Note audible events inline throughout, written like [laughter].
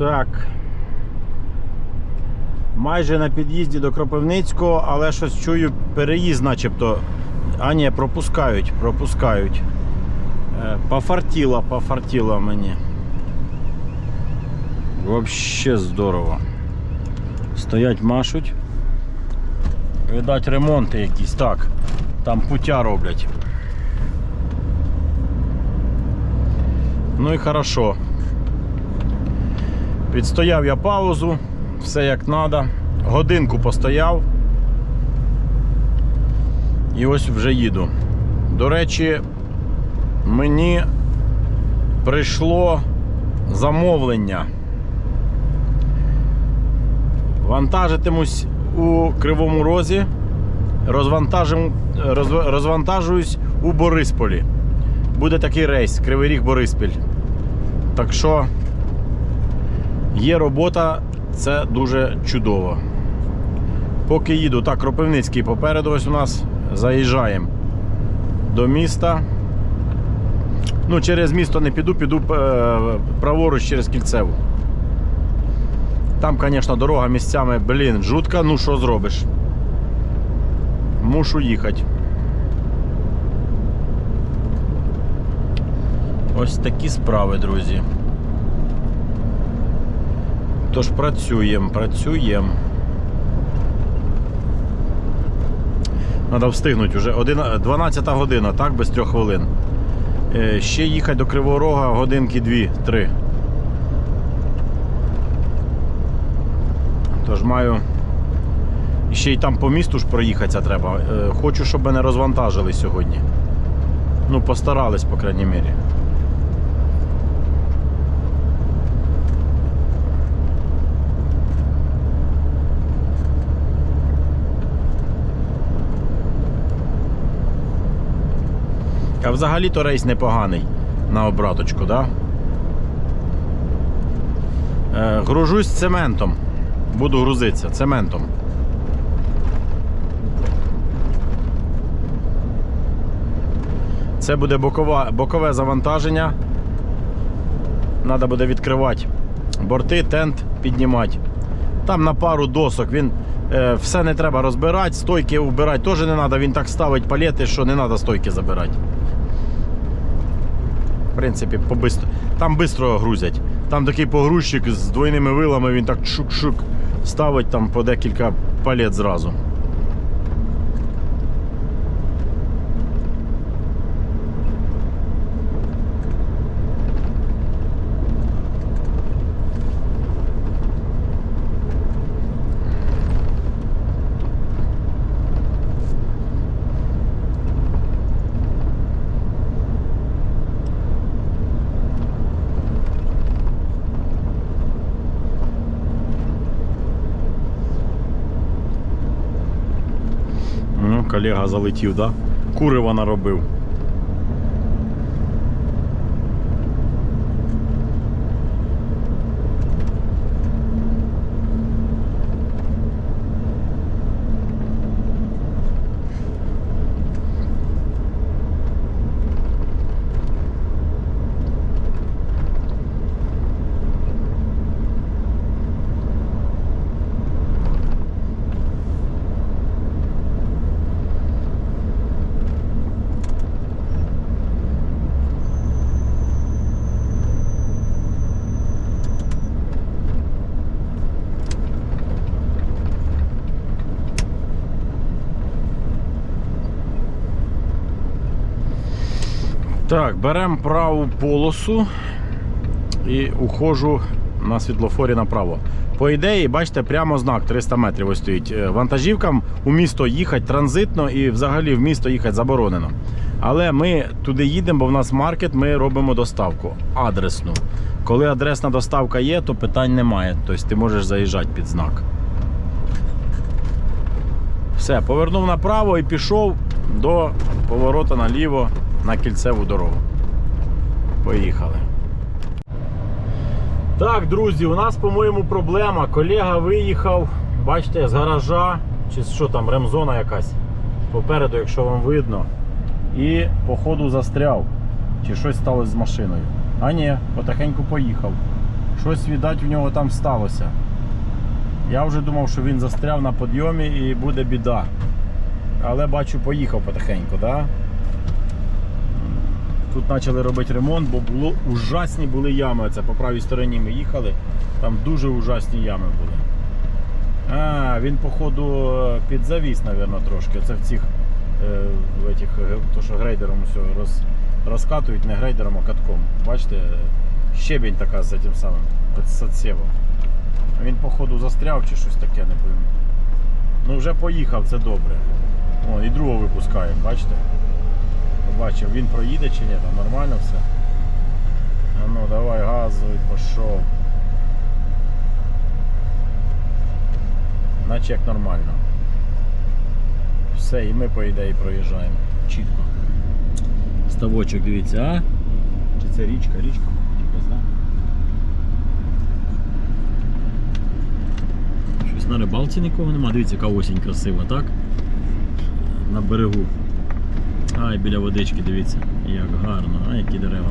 Так. Майже на під'їзді до Кропивницького, але щось чую переїзд, начебто. А ні, пропускають, пропускають. Е, Пофартіло, пофартіло мені. Вообще здорово. Стоять, машуть. Видать, ремонти якісь. Так, там путя роблять. Ну і хорошо. Відстояв я паузу, все як треба. Годинку постояв. І ось вже їду. До речі, мені прийшло замовлення. Вантажитимусь у Кривому Розі, розв- розвантажуюсь у Борисполі. Буде такий рейс Кривий Ріг Бориспіль. Так що є робота, це дуже чудово. Поки їду, так, Кропивницький попереду ось у нас заїжджаємо до міста. Ну, через місто не піду, піду е, праворуч через кільцеву. Там, звісно, дорога місцями, блін, жутка, ну що зробиш? Мушу їхати. Ось такі справи, друзі. Тож працюємо, працюємо. Треба встигнути вже 12 година, так, без трьох хвилин. Е, Ще їхати до Кривого Рога годинки 2-3. Тож маю. Ще й там по місту ж проїхатися треба. Е, Хочу, щоб мене розвантажили сьогодні. Ну, постарались, по крайній мірі. А взагалі-то рейс непоганий на обраточку, да? Е, гружусь цементом. Буду грузитися цементом. Це буде бокова, бокове завантаження. Треба буде відкривати борти, тент піднімати. Там на пару досок він е, все не треба розбирати, стойки вбирати теж не треба, він так ставить палети, що не треба стойки забирати. В принципі, побистро. Там швидко грузять. Там такий погрузчик з двойними вилами, він так шук-шук ставить там по декілька палет зразу. Ну, колега залетів, да? Курива наробив. Так, беремо праву полосу і ухожу на світлофорі направо. По ідеї, бачите, прямо знак 300 метрів ось стоїть. Е, Вантажівкам у місто їхати транзитно і взагалі в місто їхати заборонено. Але ми туди їдемо, бо в нас маркет, ми робимо доставку адресну. Коли адресна доставка є, то питань немає. Тобто ти можеш заїжджати під знак. Все, повернув направо і пішов до поворота наліво на кільцеву дорогу. Поїхали. Так, друзі, у нас, по-моєму, проблема. Колега виїхав, бачите, з гаража, чи що там, ремзона якась. Попереду, якщо вам видно. і по ходу застряв. Чи щось сталося з машиною. А ні, потихеньку поїхав. Щось, віддать, в нього там сталося. Я вже думав, що він застряв на підйомі і буде біда. Але бачу, поїхав потихеньку, да? Тут почали робити ремонт, бо було ужасні були ями. Це по правій стороні ми їхали. Там дуже ужасні ями були. А, він, походу, підзавіс, мабуть, трошки. Це в цих, е, в этих, е, то, що грейдером все роз, розкатують, не грейдером, а катком. Бачите, щебінь така з цим самим, з отсєвом. Він, походу, застряв чи щось таке, не пойму. Ну вже поїхав, це добре. О, і другого випускаємо, бачите? Побачив, він проїде чи ні, там нормально все. А ну давай газуй, пішов. Наче як нормально. Все, і ми по ідеї проїжджаємо. Чітко. Ставочок, дивіться, а? Чи це річка? Річка, якась, да? Щось на рибалці нікого нема. Дивіться, яка осінь красива, так? На берегу. Ай, біля водички, дивіться, як гарно, а які дерева.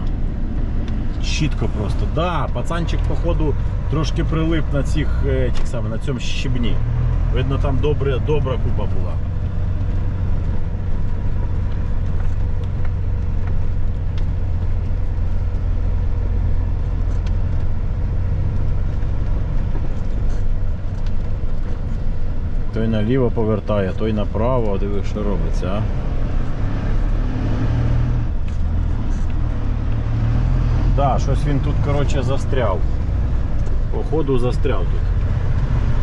Чітко просто. Да, пацанчик, походу, трошки прилип на цих, е, тих саме, на цьому щебні. Видно, там добре, добра купа була. Той наліво повертає, той направо, диви, що робиться, а? Да, щось він тут, коротше, застряв. Походу застряв тут.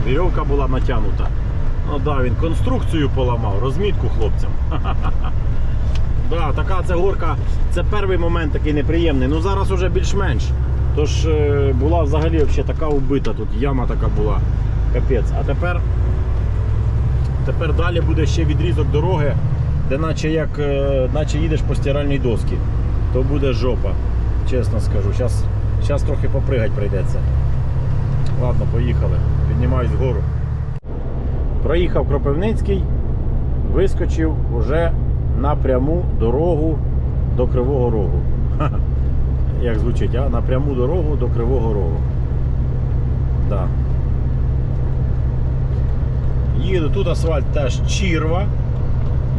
Вірьовка була натягнута. Ну да, він конструкцію поламав, розмітку хлопцям. [laughs] Да, така це горка, це перший момент такий неприємний. Ну зараз уже більш-менш. Тож е, була взагалі вообще така убита тут, яма така була. Капець. А тепер, тепер далі буде ще відрізок дороги, де наче як е, наче їдеш по стиральній доскі. То буде жопа, чесно скажу. Зараз, зараз трохи попригать прийдеться. Ладно, поїхали. Піднімаюсь вгору. Проїхав Кропивницький, вискочив уже на пряму дорогу до Кривого Рогу. Ха-ха. [laughs] Як звучить, а? На пряму дорогу до Кривого Рогу. Да. Їду, тут асфальт теж чірва.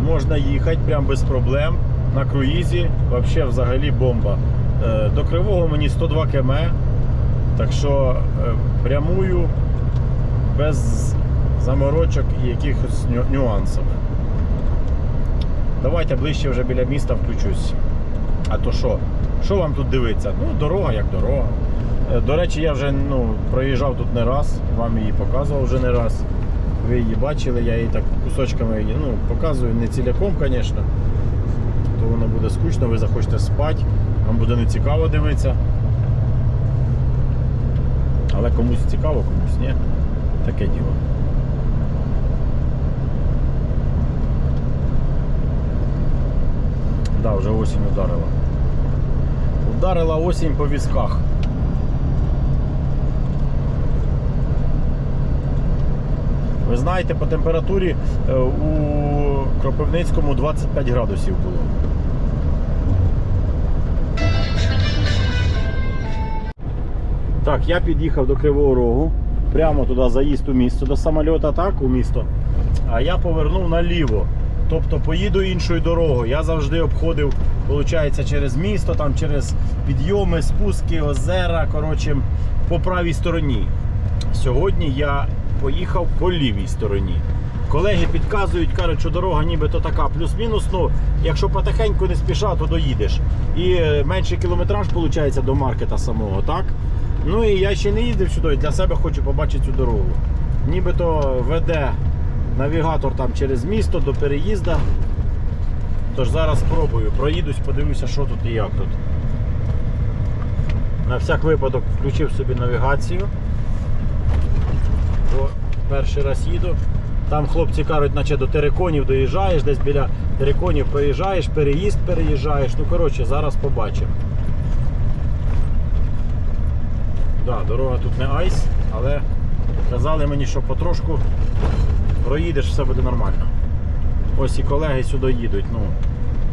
Можна їхати прям без проблем. На круїзі. Взагалі бомба. Е, До Кривого мені 102 км. Так що е, прямую без заморочок і якихось ню- нюансів. Давайте ближче вже біля міста включусь. А то що? Що вам тут дивиться? Ну, дорога як дорога. Е, До речі, я вже ну, проїжджав тут не раз, вам її показував вже не раз. Ви її бачили, я її так кусочками ну, показую, не ціляком, звісно. То воно буде скучно, ви захочете спати, вам буде не цікаво дивитися. Але комусь цікаво, комусь ні. Таке діло. Да, вже осінь ударила. Ударила осінь по візках. Ви знаєте, по температурі е, у Кропивницькому 25 градусів було. Так, я під'їхав до Кривого Рогу. Прямо туди заїзд у місто до самольота, так, у місто. А я повернув наліво. Тобто поїду іншою дорогою. Я завжди обходив, виходить, через місто, там через підйоми, спуски, озера, коротше, по правій стороні. Сьогодні я поїхав по лівій стороні. Колеги підказують, кажуть, що дорога нібито така плюс-мінус. Ну, якщо потихеньку не спіша, то доїдеш. І е, менший кілометраж виходить до маркета самого, так? Ну і я ще не їздив сюди, для себе хочу побачити цю дорогу. Нібито веде навігатор там через місто до переїзда. Тож зараз спробую, проїдусь, подивлюся, що тут і як тут. На всяк випадок включив собі навігацію. Бо перший раз їду. Там хлопці кажуть, наче до териконів доїжджаєш, десь біля териконів проїжджаєш, переїзд переїжджаєш. Ну, коротше, зараз побачимо. Да, дорога тут не айс, але казали мені, що потрошку проїдеш, все буде нормально. Ось і колеги сюди їдуть. Ну,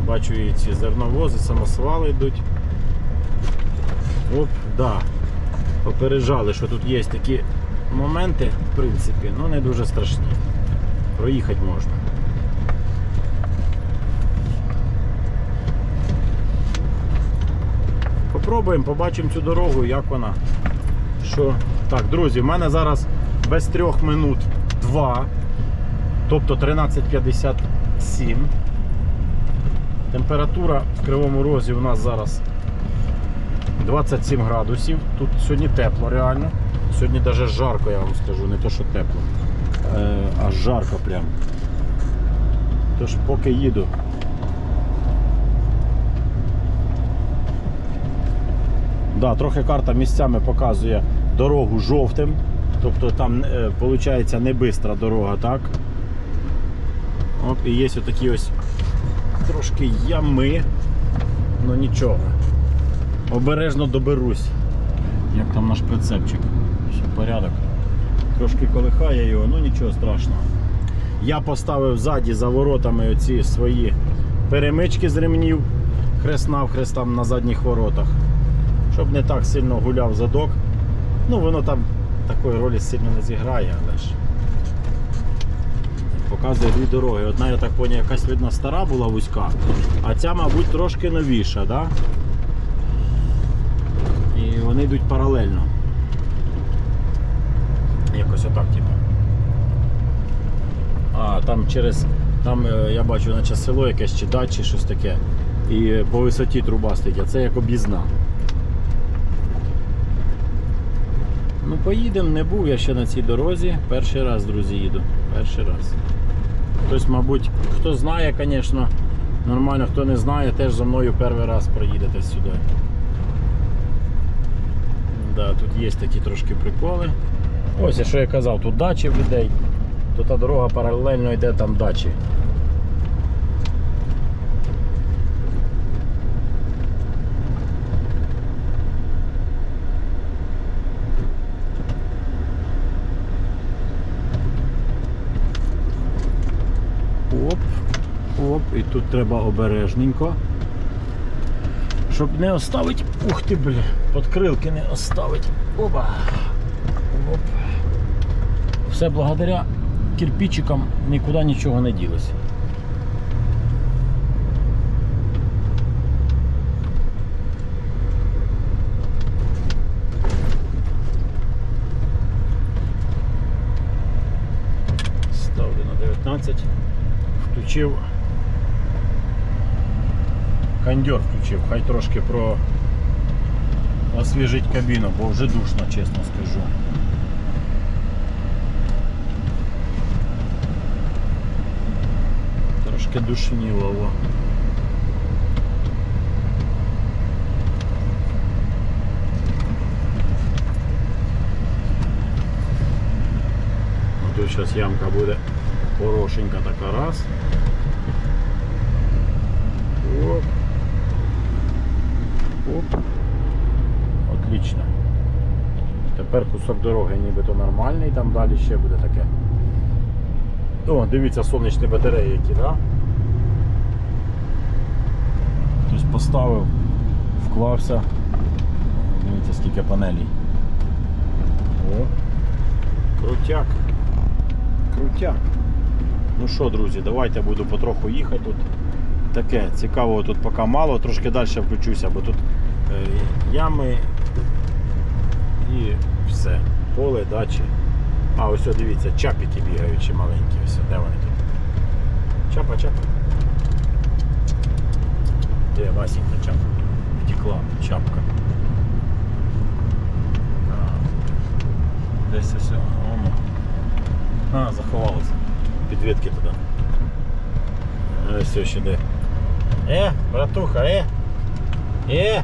Бачу і ці зерновози, самосвали йдуть. Оп, да. Попереджали, що тут є такі моменти, в принципі, ну не дуже страшні. Проїхати можна. Попробуємо, побачимо цю дорогу, як вона. Що? Так, друзі, в мене зараз без трьох минут 2, тобто 13.57. Температура в Кривому Розі у нас зараз 27 градусів. Тут сьогодні тепло реально. Сьогодні навіть жарко, я вам скажу, не то що тепло. Е, а жарко прям. Тож поки їду. Да, трохи карта місцями показує дорогу жовтим. Тобто там виходить не бистра дорога, так? Оп, і є отакі ось трошки ями. Ну нічого. Обережно доберусь. Як там наш прицепчик. Все порядок. Трошки колихає його, ну нічого страшного. Я поставив ззаді за воротами оці свої перемички з ремнів, хрест навхрест там на задніх воротах. Щоб не так сильно гуляв задок. Ну воно там такої ролі сильно не зіграє, але ж показує дві дороги. Одна, я так поняв, якась видно стара була вузька, а ця, мабуть, трошки новіша, да? І вони йдуть паралельно. Якось отак, типу. А, там через. Там е, я бачу, наче село якесь чи дачі, щось таке. І по висоті труба стоїть, а це як об'їзна. Ну, поїдемо, не був я ще на цій дорозі. Перший раз, друзі, їду. Перший раз. Хтось, мабуть, хто знає, звісно, нормально, хто не знає, теж зі мною перший раз проїдете сюди. Да, тут є такі трошки приколи. Ось, що я казав, тут дачі в людей, то та дорога паралельно йде там дачі. Оп, оп, і тут треба обережненько. Щоб не оставити. Ух ти, бля, подкрилки не оставить. Опа. Оп. Все благодаря кирпичикам нікуди нічого не ділося. Ставлю на 19. Включив. Кондьор включив, хай трошки про освіжить кабіну, бо вже душно, чесно скажу. Трошки душніло. во. Ну, Тут зараз ямка буде хорошенька така раз. Тепер кусок дороги нібито нормальний, там далі ще буде таке. О, дивіться, сонячні батареї які, да? Хтось поставив, вклався. Дивіться, скільки панелей. О, крутяк. Крутяк. Ну що, друзі, давайте буду потроху їхати тут. Таке цікавого тут поки мало, трошки далі включуся, бо тут е, ями і все. Поле, дачі. А, ось о, дивіться, чапіки бігаючі маленькі. Ось, де вони тут? Чапа, чапа. Де Васенька чапа? Втекла чапка. А, Десь ось воно. А, заховалася. Підвідки туди. Ось ще де. Е, братуха, е! Е!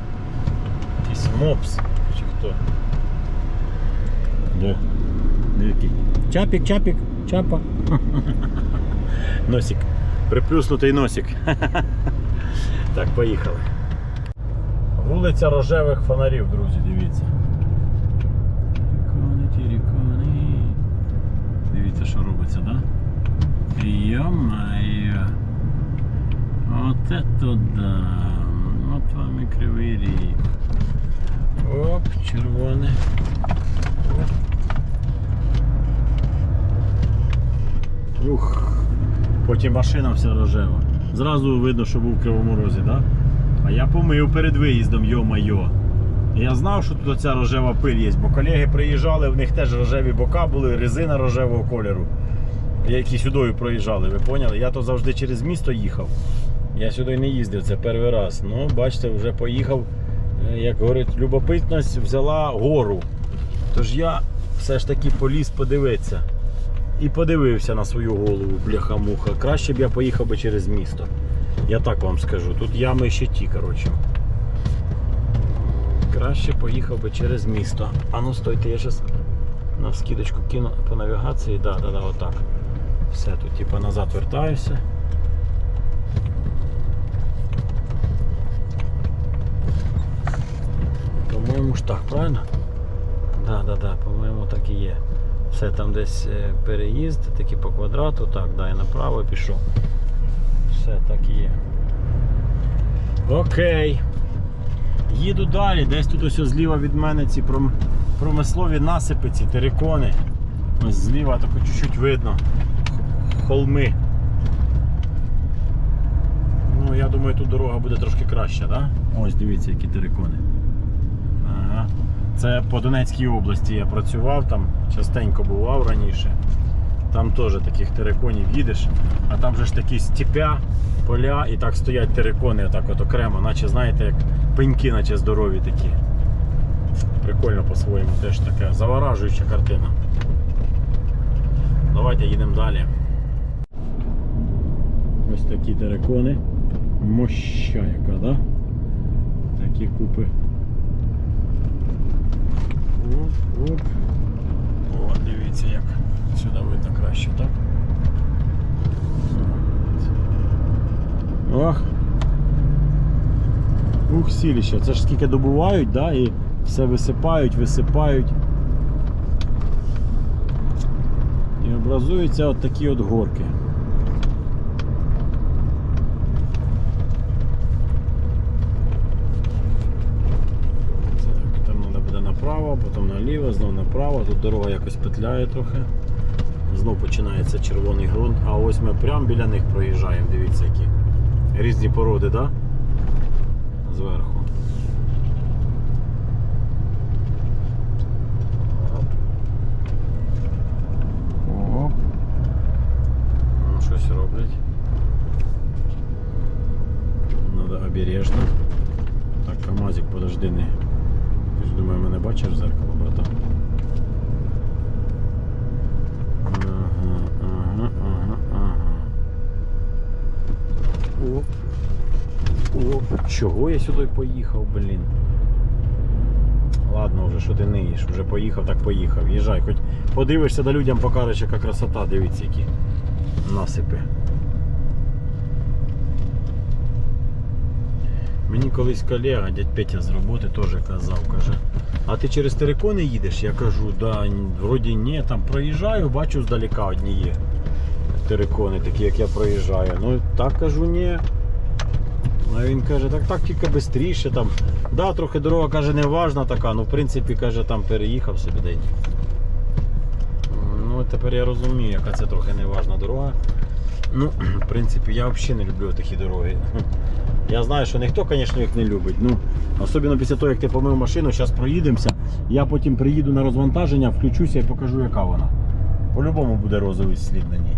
Якийсь мопс. Чи хто? Де який? Чапік, чапік, чапа. Носик. Приплюснутий носик. [laughs] Так, поїхали. Вулиця рожевих фонарів, друзі, дивіться. Рікони, ті рікони. Дивіться, що робиться, так? Да? Йо-моє. Оце то да. От вам і кривий ріг. Оп, червоне. Ух. Потім машина вся рожева. Зразу видно, що був в Кривому Розі, да? А я помив перед виїздом, йо-майо. Я знав, що тут оця рожева пиль є, бо колеги приїжджали, в них теж рожеві бока були, резина рожевого кольору. Які сюди проїжджали, ви поняли? Я то завжди через місто їхав. Я сюди не їздив, це перший раз. Ну, бачите, вже поїхав, е, як говорить, любопитність взяла гору. Тож я все ж таки поліз подивитися. І подивився на свою голову, бляха-муха. Краще б я поїхав би через місто. Я так вам скажу. Тут ями ще ті, коротше. Краще поїхав би через місто. А ну стойте, я зараз на скидочку кину по навігації. Да, да, да, отак. Все, тут типу назад вертаюся. По-моєму ж так, правильно? Да, да, да, по-моєму так і є. Все там десь е, переїзд, таки по квадрату, так, да, і направо пішов. Все так і є. Окей. Їду далі, десь тут ось зліва від мене ці промислові насипи, ці терикони. Ось зліва тако чуть-чуть видно. Холми. Ну, я думаю, тут дорога буде трошки краща, так? Да? Ось дивіться, які терикони. Це по Донецькій області я працював, там частенько бував раніше. Там теж таких териконів їдеш, а там же ж такі степя, поля і так стоять терикони отак от окремо, наче знаєте, як пеньки, наче здорові такі. Прикольно по-своєму теж така заворажуюча картина. Давайте їдемо далі. Ось такі терикони. Моща яка, да? Такі купи. Оп, оп. О, дивіться як. Сюди видно краще, так? Ох. Ух, сіліще. Це ж скільки добувають, да? і все висипають, висипають. І образуються от такі от горки. Так, там треба буде направо, потім наліво, знову направо. Тут дорога якось петляє трохи. Знов починається червоний ґрунт, а ось ми прямо біля них проїжджаємо. Дивіться, які різні породи, так? Да? Зверху. Оп. Ну, щось роблять. Надо обережно. Так, КамАЗик, подожди, не. Ти ж думаю, мене бачиш в зеркало, Оп. Оп. Чого я сюди поїхав, блін? Ладно, вже що ти ниєш, вже поїхав, так поїхав. Їжджай, хоч подивишся да людям покажеш, яка красота, дивіться, які насипи. Мені колись колега, дядь Петя з роботи теж казав, каже, а ти через терикони їдеш? Я кажу, да, вроді ні, там проїжджаю, бачу здалека одні є. Терикони, такі, як я проїжджаю. Ну так кажу, ні. А він каже, так так тільки швидше там. Да, трохи дорога каже, не важна така, ну в принципі каже, там переїхав собі день. Ну тепер я розумію, яка це трохи неважна дорога. Ну, в принципі, я взагалі не люблю такі дороги. Я знаю, що ніхто, звісно, їх не любить. Ну, особливо після того, як ти помив машину, зараз проїдемося. Я потім приїду на розвантаження, включуся і покажу, яка вона. По-любому буде розовий слід на ній.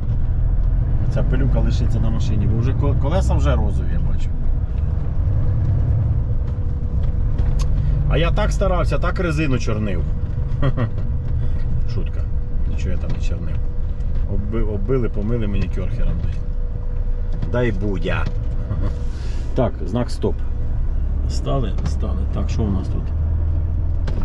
Ця пилюка лишиться на машині, бо вже колеса вже розові, я бачу. А я так старався, так резину чорнив. [laughs] Шутка. Нічого я там не чорнив. Обби, оббили, помили мені кьорхером. Дай. Будя. [laughs] Так, знак стоп. Стали? Стали. Так, що у нас тут?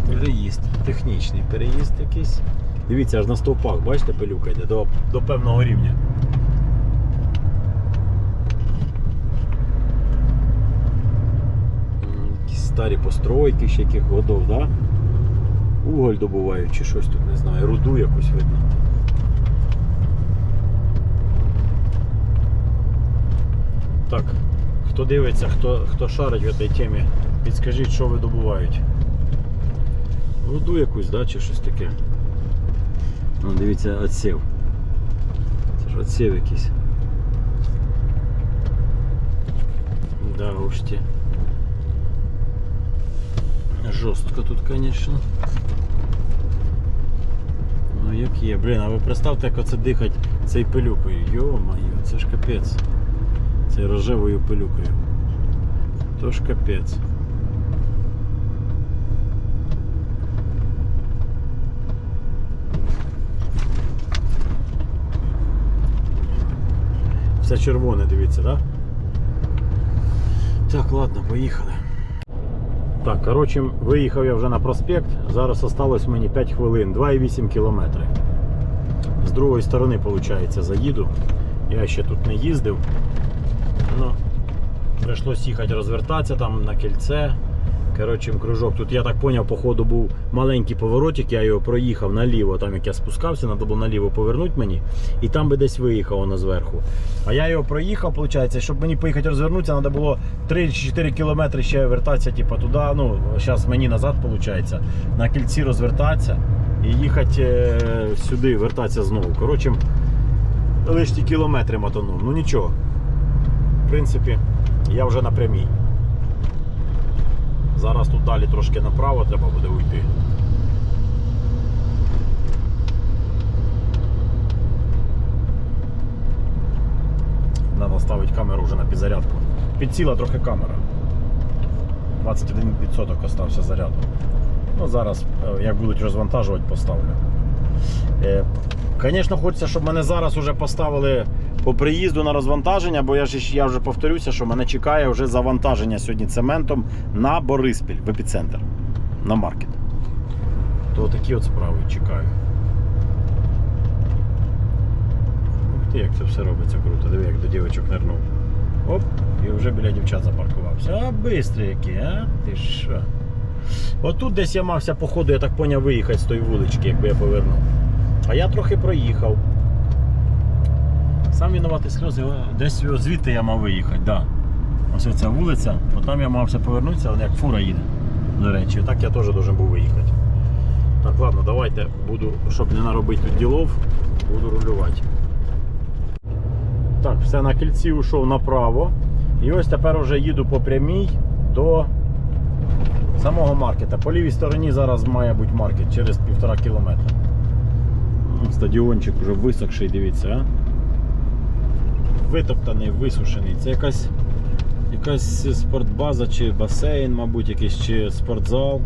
Переїзд. Технічний переїзд якийсь. Дивіться, аж на стовпах, бачите, пилюка йде до, до певного рівня. М, Якісь старі постройки ще яких годов, да? Уголь добувають чи щось тут, не знаю, руду якусь видно. Так, Хто дивиться, хто, хто шарить в цій темі, підскажіть, що видобувають. Руду якусь, да, чи щось таке. Ну, дивіться, отсів. Це ж отсів якийсь. Да уж ті. Жорстко тут, звісно. Ну як є, блін, а ви представте, як оце дихать цей пилюкою. Йо-моє, це ж капець. Цей рожевою пилюкою. То ж капець. Все червоне, дивіться, так? Да? Так, ладно, поїхали. Так, коротше, виїхав я вже на проспект. Зараз осталось мені 5 хвилин, 2,8 кілометри. З другої сторони, виходить, заїду. Я ще тут не їздив. Ну, прийшлось їхати розвертатися там на кільце. Коротше, кружок. Тут я так зрозумів, по ходу був маленький поворотик, я його проїхав наліво, там як я спускався, треба було наліво повернути мені. І там би десь виїхав воно зверху. А я його проїхав, виходить, щоб мені поїхати розвернутися, треба було 3-4 кілометри ще вертатися, типу, туди. Ну, зараз мені назад, виходить, на кільці розвертатися і їхати е, сюди, вертатися знову. Коротше, лишні кілометри мотанув. Ну нічого. В принципі, я вже на прямій. Зараз тут далі трошки направо треба буде уйти. Треба ставити камеру вже на підзарядку. Підсіла трохи камера. 21% остався заряду. Ну, зараз, е, як будуть розвантажувати, поставлю. Звісно, хочеться, щоб мене зараз вже поставили по приїзду на розвантаження, бо я ж я вже повторюся, що мене чекає вже завантаження сьогодні цементом на Бориспіль в епіцентр на маркет. То такі от справи чекаю. Ух ти, як це все робиться круто. Диви, як до дівчинок нирнув. Оп, і вже біля дівчат запаркувався. А бистрий який, а? Ти що? Отут десь я мався, походу, я так поняв, виїхати з тої вулички, якби я повернув. А я трохи проїхав. Сам винуватий сльози, десь звідти я мав виїхати, да. Ось ця вулиця, то там я мався повернутися, але як фура їде. До речі, так я теж должен був виїхати. Так, ладно, давайте буду, щоб не наробити тут ділов, буду рулювати. Так, все на кільці ушов направо. І ось тепер вже їду по прямій до самого маркета. По лівій стороні зараз має бути маркет через півтора кілометра. Стадіончик вже висохший, дивіться, а? Витоптаний, висушений. Це якась, якась спортбаза чи басейн, мабуть, якийсь чи спортзал.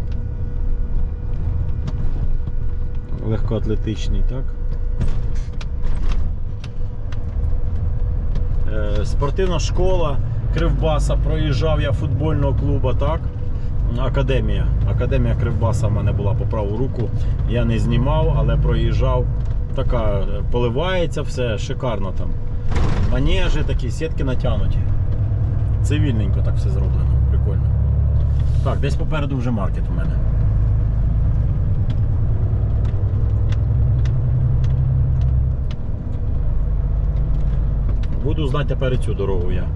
Легкоатлетичний, так? Е, спортивна школа Кривбаса. Проїжджав я футбольного клубу, так? Академія. Академія Кривбаса в мене була по праву руку. Я не знімав, але проїжджав. Така е, поливається все, шикарно там. Манежі такі, сітки натягнуті. Цивільненько так все зроблено. Прикольно. Так, десь попереду вже маркет у мене. Буду знати тепер цю дорогу я.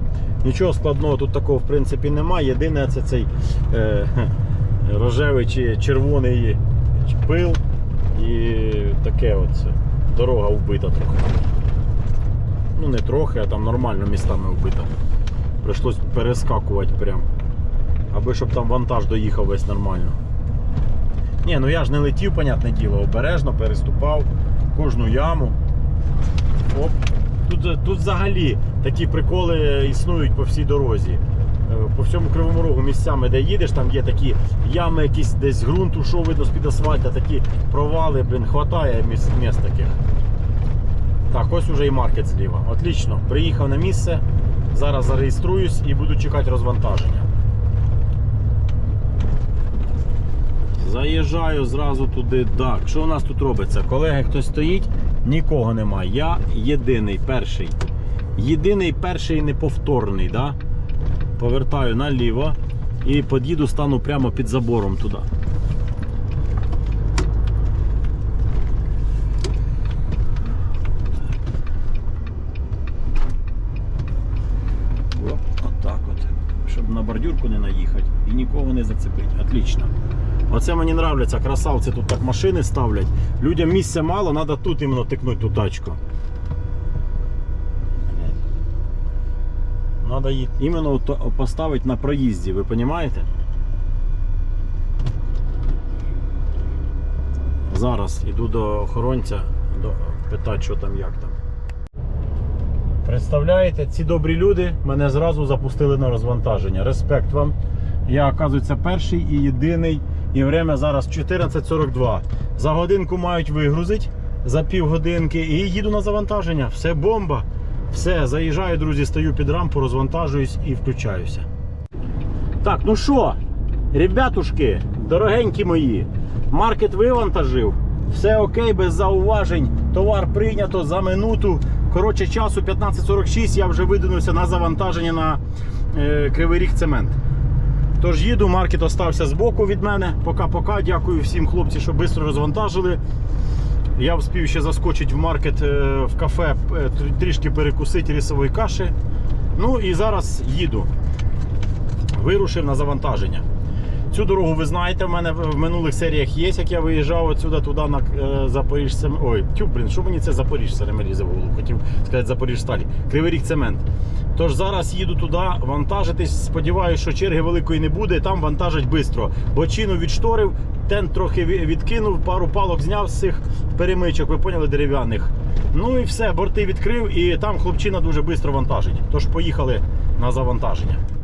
Нічого складного тут такого в принципі немає. Єдине це цей е, [laughs] рожевий чи червоний пил і таке от це. Дорога вбита трохи. Ну не трохи, а там нормально містами вбита. Прийшлось перескакувати прям. Аби щоб там вантаж доїхав весь нормально. Ні, ну я ж не летів, понятне діло, обережно переступав кожну яму. Оп. Тут, тут взагалі такі приколи існують по всій дорозі. Е, По всьому кривому рогу місцями, де їдеш, там є такі ями, якісь десь ґрунт ушов, видно з-під асфальта, такі провали, блін, хватає місць, місць таких. Так, ось уже і маркет зліва. Отлично. Приїхав на місце. Зараз зареєструюсь і буду чекати розвантаження. Заїжджаю зразу туди. Так, що у нас тут робиться? Колеги, хтось стоїть, нікого немає. Я єдиний перший. Єдиний перший неповторний. Да? Повертаю наліво і під'їду, стану прямо під забором туди. Бордюрку не наїхати і нікого не зацепити. Отлично. Оце мені нравляться, красавці тут так машини ставлять. Людям місця мало, треба тут іменно тикнути ту тачку. Треба її іменно поставити на проїзді, ви розумієте? Зараз йду до охоронця до, питати, що там, як там. Представляєте, ці добрі люди мене зразу запустили на розвантаження. Респект вам. Я, оказується, перший і єдиний. І время зараз 14.42. За годинку мають вигрузити за півгодинки і їду на завантаження. Все бомба. Все, заїжджаю, друзі, стою під рампу, розвантажуюсь і включаюся. Так, ну що, ребятушки, дорогенькі мої, маркет вивантажив. Все окей, без зауважень. Товар прийнято за минуту. Коротше, часу 15.46 я вже видвинувся на завантаження на е, Кривий Ріг цемент. Тож їду, маркет остався збоку від мене. Пока-пока. Дякую всім хлопці, що швидко розвантажили. Я вспів ще заскочити в маркет е, в кафе, е, трішки перекусити рісової каші. Ну і зараз їду. Вирушив на завантаження. Цю дорогу ви знаєте, в мене в минулих серіях є, як я виїжджав отсюди туди на е, Запоріж Ой, тю, блін, що мені це Запоріж не в голову? Хотів сказати Запоріж сталі. Кривий ріг цемент. Тож зараз їду туди вантажитись. Сподіваюся, що черги великої не буде. Там вантажать швидко. Бочину відшторив, тент трохи відкинув, пару палок зняв з цих перемичок, ви поняли, дерев'яних. Ну і все, борти відкрив, і там хлопчина дуже швидко вантажить. Тож поїхали на завантаження.